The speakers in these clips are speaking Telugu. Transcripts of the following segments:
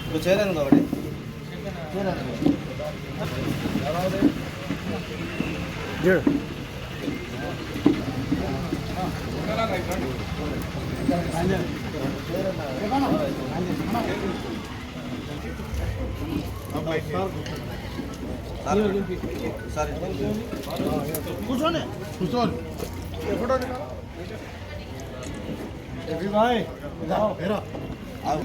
ఇప్పుడు చేయలేను కాబట్టి પૂછો ને. પૂછો ફોટો ભાઈ આવો.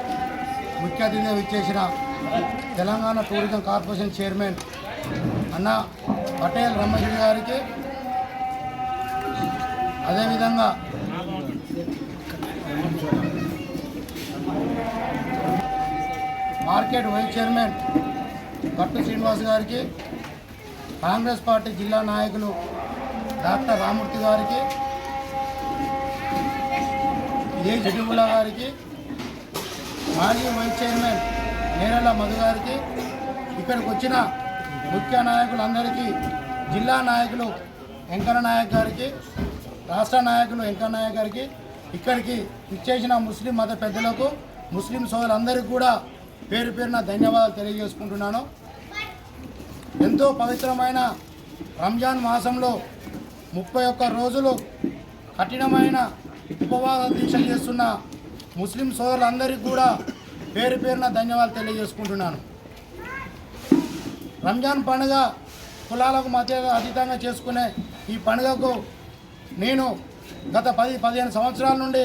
ముఖ్య అతిథిగా విచ్చేసిన తెలంగాణ టూరిజం కార్పొరేషన్ చైర్మన్ అన్న పటేల్ రమేష్ గారికి అదేవిధంగా మార్కెట్ వైస్ చైర్మన్ కట్టు శ్రీనివాస్ గారికి కాంగ్రెస్ పార్టీ జిల్లా నాయకులు డాక్టర్ రామూర్తి గారికి ఏ జడ్జిబుల్లా గారికి మాజీ వైస్ చైర్మన్ నేరల మధు గారికి ఇక్కడికి వచ్చిన ముఖ్య నాయకులందరికీ జిల్లా నాయకులు వెంకన్న నాయక్ గారికి రాష్ట్ర నాయకులు వెంకన్న నాయక్ గారికి ఇక్కడికి ఇచ్చేసిన ముస్లిం మత పెద్దలకు ముస్లిం సోదరులందరికీ కూడా పేరు పేరున ధన్యవాదాలు తెలియజేసుకుంటున్నాను. ఎంతో పవిత్రమైన రంజాన్ మాసంలో ముప్పై ఒక్క రోజులు కఠినమైన ఉపవాస దీక్ష చేస్తున్న ముస్లిం సోదరులందరికీ కూడా పేరు పేరున ధన్యవాదాలు తెలియజేసుకుంటున్నాను. రంజాన్ పండుగ కులాలకు మధ్య అతీతంగా చేసుకునే ఈ పండుగకు నేను గత పది పదిహేను సంవత్సరాల నుండి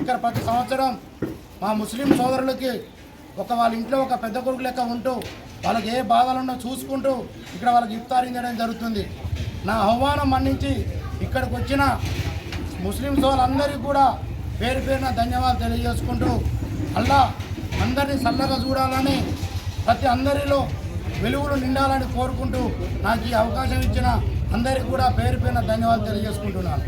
ఇక్కడ ప్రతి సంవత్సరం మా ముస్లిం సోదరులకి ఒక వాళ్ళ ఇంట్లో ఒక పెద్ద కొడుకు లెక్క ఉంటూ వాళ్ళకి ఏ బాధలు ఉన్నా చూసుకుంటూ ఇక్కడ వాళ్ళకి ఇఫ్తారించడం జరుగుతుంది. నా ఆహ్వానం మన్నించి ఇక్కడికి వచ్చిన ముస్లిం సోదరులందరికీ కూడా పేరు పేరున ధన్యవాదాలు తెలియజేసుకుంటూ అల్లా అందరినీ చల్లగా చూడాలని ప్రతి అందరిలో వెలుగులు నిండాలని కోరుకుంటూ నాకు ఈ అవకాశం ఇచ్చిన అందరికీ కూడా పేరు పేరున ధన్యవాదాలు తెలియజేసుకుంటున్నాను.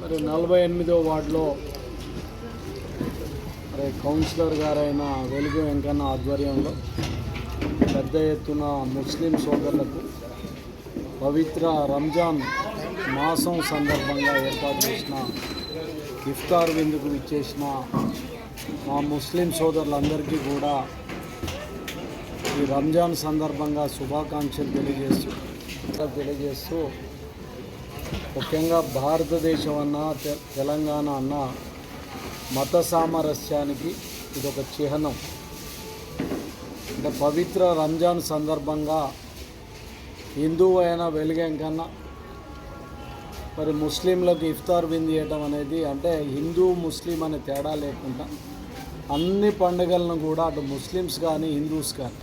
మరి నలభై ఎనిమిదో వార్డులో మరి కౌన్సిలర్ గారైన వెలుగు వెంకన్న ఆధ్వర్యంలో పెద్ద ఎత్తున ముస్లిం సోదరులకు పవిత్ర రంజాన్ మాసం సందర్భంగా ఏర్పాటు చేసిన ఇఫ్తార్ విందుకు ఇచ్చేసిన మా ముస్లిం సోదరులందరికీ కూడా ఈ రంజాన్ సందర్భంగా శుభాకాంక్షలు తెలియజేస్తూ తెలియజేస్తూ ముఖ్యంగా భారతదేశం అన్న తె- తెలంగాణ అన్న మత సామరస్యానికి ఇది ఒక చిహ్నం. అంటే పవిత్ర రంజాన్ సందర్భంగా హిందువు అయినా వెలిగాం కన్నా మరి ముస్లింలకు ఇఫ్తార్ విందియటం అనేది అంటే హిందూ ముస్లిం అనే తేడా లేకుండా అన్ని పండుగలను కూడా అటు ముస్లిమ్స్ కానీ హిందూస్ కానీ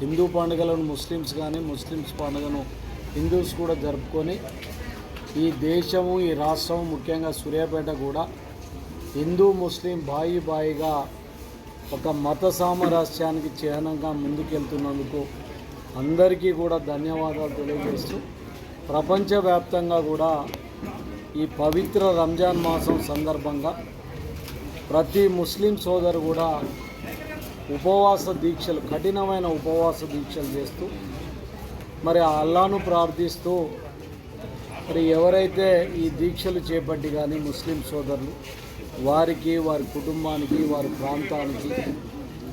హిందూ పండుగలను ముస్లిమ్స్ కానీ ముస్లిమ్స్ పండుగను హిందూస్ కూడా జరుపుకొని ఈ దేశము ఈ రాష్ట్రం ముఖ్యంగా సూర్యాపేట కూడా హిందూ ముస్లిం బాయి బాయిగా ఒక మత సామరస్యానికి చిహ్నంగా ముందుకెళ్తున్నందుకు అందరికీ కూడా ధన్యవాదాలు తెలియజేస్తూ ప్రపంచవ్యాప్తంగా కూడా ఈ పవిత్ర రంజాన్ మాసం సందర్భంగా ప్రతి ముస్లిం సోదరు కూడా ఉపవాస దీక్షలు కఠినమైన ఉపవాస దీక్షలు చేస్తూ మరి అల్లాను ప్రార్థిస్తూ మరి ఎవరైతే ఈ దీక్షలు చేపట్టి కానీ ముస్లిం సోదరులు వారికి వారి కుటుంబానికి వారి ప్రాంతానికి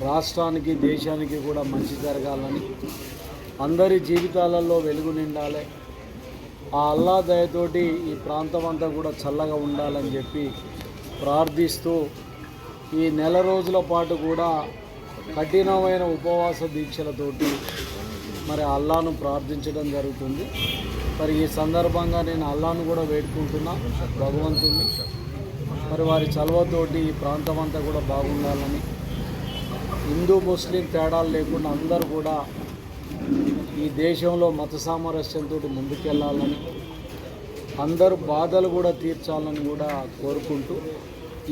రాష్ట్రానికి దేశానికి కూడా మంచి జరగాలని అందరి జీవితాలలో వెలుగు నిండాలి. ఆ అల్లా దయతోటి ఈ ప్రాంతం అంతా కూడా చల్లగా ఉండాలని చెప్పి ప్రార్థిస్తూ ఈ నెల రోజుల పాటు కూడా కఠినమైన ఉపవాస దీక్షలతోటి మరి అల్లాను ప్రార్థించడం జరుగుతుంది. మరి ఈ సందర్భంగా నేను అల్లాను కూడా వేడుకుంటున్నా. భగవంతుని మరి వారి చలవతోటి ఈ ప్రాంతం అంతా కూడా బాగుండాలని. హిందూ ముస్లిం తేడాలు లేకుండా అందరూ కూడా ఈ దేశంలో మత సామరస్యంతో ముందుకెళ్ళాలని అందరు బాధలు కూడా తీర్చాలని కూడా కోరుకుంటూ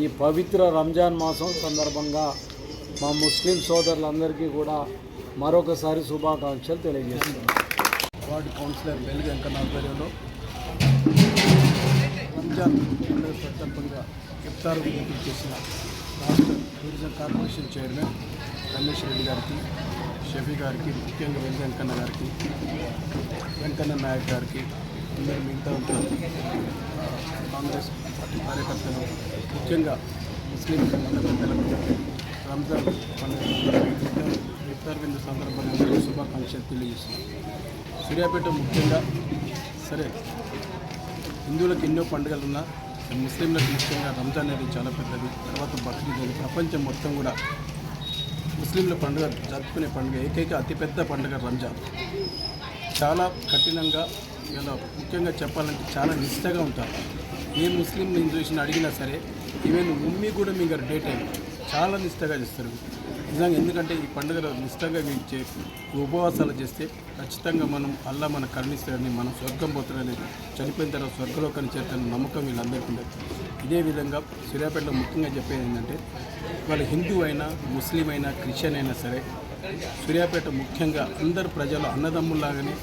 ఈ పవిత్ర రంజాన్ మాసం సందర్భంగా మా ముస్లిం సోదరులందరికీ కూడా మరొకసారి శుభాకాంక్షలు తెలియజేస్తున్నాను. వార్డు కౌన్సిలర్ వెలుగు వెంకన్న ఆధ్వర్యంలో రంజాన్ పండుగ సందర్భంగా ఇఫ్తార్ విజ్ఞప్తి చేసిన రాష్ట్ర tourism corporation chairman Ramesh Reddy గారికి షఫీ గారికి ముఖ్యంగా వెలుగు వెంకన్న గారికి వెంకన్న నాయక్ గారికి అందరు మిగతా కాంగ్రెస్ పార్టీ కార్యకర్తలు ముఖ్యంగా ముస్లిం సంబంధ పెద్దలకు రంజాన్ పండుగ ఇఫ్తార్ విందు సందర్భంగా అందరికీ శుభాకాంక్షలు తెలియజేస్తున్నాం. సూర్యాపేట ముఖ్యంగా సరే హిందువులకు ఎన్నో పండుగలు ఉన్నా ముస్లింలకు ముఖ్యంగా రంజాన్ అనేది చాలా పెద్దది. తర్వాత బక్రీద్ అని ప్రపంచం మొత్తం కూడా ముస్లింల పండుగ జరుపుకునే పండుగ ఏకైక అతిపెద్ద పండుగ రంజాన్. చాలా కఠినంగా ఇలా ముఖ్యంగా చెప్పాలంటే చాలా నిష్టగా ఉంటారు. ఏ ముస్లిం నేను చూసిన అడిగినా సరే ఈవెన్ ఉమ్మి కూడా మీకు డే టైం. చాలా నిష్టగా చేస్తారు. నిజంగా ఎందుకంటే ఈ పండుగలో నిష్టంగా మీరు ఉపవాసాలు చేస్తే ఖచ్చితంగా మనం అల్లా మన కరుణిస్తాడని మనం స్వర్గం పోతాడని చనిపోయిన తర్వాత స్వర్గలోకాన్ని చేరుతున్న నమ్మకం వీళ్ళందరికీ ఉండదు. ఇదే విధంగా సూర్యాపేటలో ముఖ్యంగా చెప్పేది ఏంటంటే వాళ్ళు హిందూ అయినా ముస్లిం అయినా క్రిస్టియన్ అయినా సరే సూర్యాపేట ముఖ్యంగా అందరు ప్రజలు అన్నదమ్ముల్లాగానే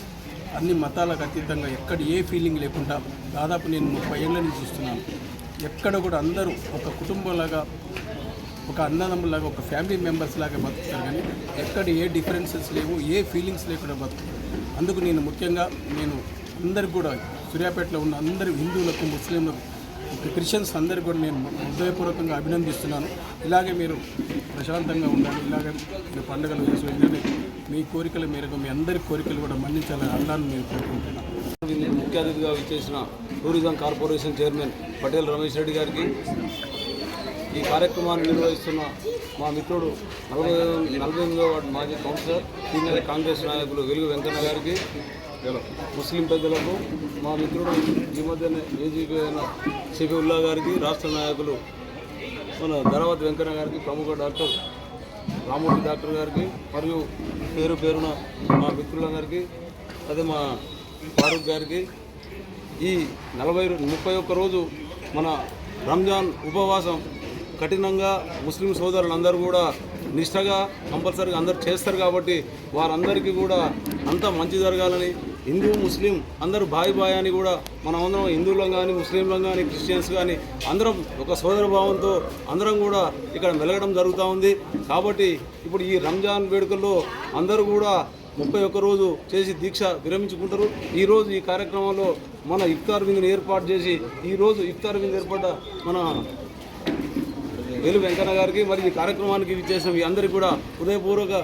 అన్ని మతాలకు అతీతంగా ఎక్కడ ఏ ఫీలింగ్ లేకుండా దాదాపు నేను ముప్పై ఏళ్ళ నుంచి చూస్తున్నాను. ఎక్కడ కూడా అందరూ ఒక కుటుంబంలాగా ఒక అన్నదమ్ములాగా ఒక ఫ్యామిలీ మెంబర్స్ లాగా బతుకుతారు కానీ ఎక్కడ ఏ డిఫరెన్సెస్ లేవు ఏ ఫీలింగ్స్ లేకుండా బతుకుతారు. అందుకు నేను ముఖ్యంగా నేను అందరికి కూడా సూర్యాపేటలో ఉన్న అందరు హిందువులకు ముస్లింలకు క్రిస్టియన్స్ అందరికీ కూడా నేను హృదయపూర్వకంగా అభినందిస్తున్నాను. ఇలాగే మీరు ప్రశాంతంగా ఉండాలి ఇలాగే మీరు పండుగలు చేసుకుని మీ కోరికల మేరకు మీ అందరి కోరికలు కూడా మన్నించాలని అల్లాను నేను కోరుకుంటున్నాను. ముఖ్య అతిథిగా విచ్చేసిన tourism corporation chairman Patel Ramesh Reddy గారికి ఈ కార్యక్రమాన్ని నిర్వహిస్తున్న మా మిత్రుడు నలభై నలభై ఎనిమిదో వార్డు మాజీ కౌన్సిలర్ సీనియర్ కాంగ్రెస్ నాయకులు వెలుగు వెంకన్న గారికి ముస్లిం పెద్దలకు మా మిత్రుడు ఈ మధ్యనే ఏజీపీ అయిన షఫీవుల్లా గారికి రాష్ట్ర నాయకులు మన ధరావతి వెంకన్న గారికి ప్రముఖ డాక్టర్ రామూర్తి డాక్టర్ గారికి మరియు పేరు పేరున మా మిత్రులందరికీ అదే మా ఫారూక్ గారికి ఈ నలభై ముప్పై ఒక్క రోజు మన రంజాన్ ఉపవాసం కఠినంగా ముస్లిం సోదరులందరూ కూడా నిష్టగా కంపల్సరీగా అందరు చేస్తారు కాబట్టి వారందరికీ కూడా అంతా మంచి జరగాలని హిందూ ముస్లిం అందరూ బాయ్ బాయ్ అని కూడా మనం అందరం హిందువులం కానీ ముస్లింలం కానీ క్రిస్టియన్స్ కానీ అందరం ఒక సోదర భావంతో అందరం కూడా ఇక్కడ మెలగడం జరుగుతూ ఉంది. కాబట్టి ఇప్పుడు ఈ రంజాన్ వేడుకల్లో అందరూ కూడా ముప్పై ఒక్క రోజు చేసి దీక్ష విరమించుకుంటారు. ఈరోజు ఈ కార్యక్రమంలో మన ఇఫ్తార్ విందుని ఏర్పాటు చేసి ఈరోజు ఇఫ్తార్ విందు ఏర్పడ్డ మన వేలు వెంకన్న గారికి మరి ఈ కార్యక్రమానికి ఇచ్చేసిన మీ అందరికీ కూడా హృదయపూర్వక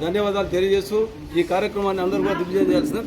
ధన్యవాదాలు తెలియజేస్తూ ఈ కార్యక్రమాన్ని అందరూ కూడా దిగ్విజయం చేయాల్సిన